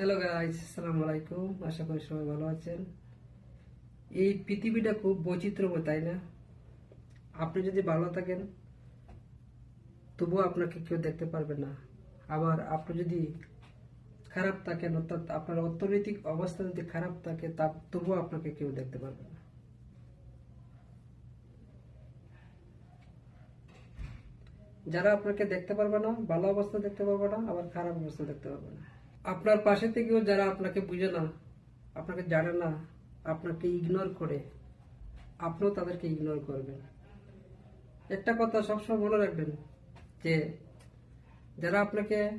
Hello guys আসসালামু আলাইকুম আশা করি সবাই ভালো আছেন। এই পৃথিবীটা খুব বৈচিত্র্যময়, তাই না? আপনি যদি ভালো থাকেন, তবুও আপনাকে কেউ দেখতে পারবে না। আবার আপনি যদি খারাপ থাকেন, অর্থাৎ আপনার অর্থনৈতিক অবস্থা যদি খারাপ থাকে, তা তবুও আপনাকে কেউ দেখতে পারবে না। যারা আপনাকে দেখতে পারবে না, ভালো অবস্থা দেখতে পারবে না, আবার খারাপ অবস্থা দেখতে পারবে না। আপনার পাশে থেকেও যারা আপনাকে বুঝে না, আপনাকে জানে না, আপনাকে ইগনোর করে, আপনিও তাদেরকে ইগনোর করবেন। একটা কথা সবসময় মনে রাখবেন যে, যারা আপনাকে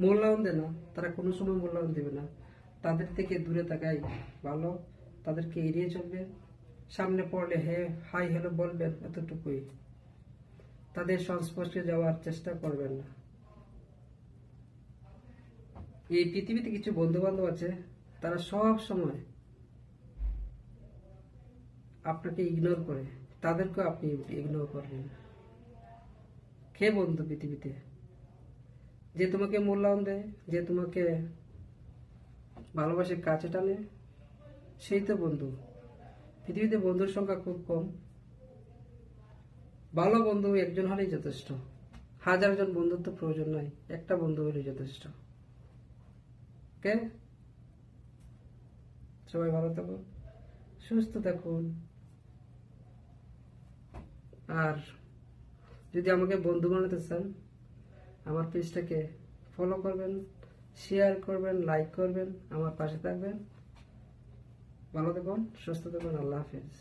মূল্যায়ন দেয় না, তারা কোনো সময় মূল্যায়ন দেবে না। তাদের থেকে দূরে থাকাই ভালো, তাদেরকে এড়িয়ে চলবে। সামনে পড়লে হে, হাই, হ্যালো বলবেন এতটুকুই। তাদের সংস্পর্শে যাওয়ার চেষ্টা করবেন না। এই পৃথিবীতে কিছু বন্ধু বান্ধব আছে, তারা সব সময় আপনাকে ইগনোর করে, তাদেরকেও আপনি ইগনোর করবেন। কে বন্ধু পৃথিবীতে? যে তোমাকে মূল্যায়ন দেয়, যে তোমাকে ভালোবাসে, কাছে টানে, সেই তো বন্ধু। পৃথিবীতে বন্ধুর সংখ্যা খুব কম। ভালো বন্ধু একজন হলেই যথেষ্ট। হাজার জন বন্ধুর তো প্রয়োজন নয়, একটা বন্ধু হলেই যথেষ্ট। ওকে? সবাই ভালো থাকুন, সুস্থ থাকুন। আর যদি আমাকে বন্ধু বানাতে চান, আমার পেজটাকে ফলো করবেন শেয়ার করবেন লাইক করবেন, আমার পাশে থাকবেন। ভালো থাকুন, সুস্থ থাকুন, আল্লাহ হাফিজ।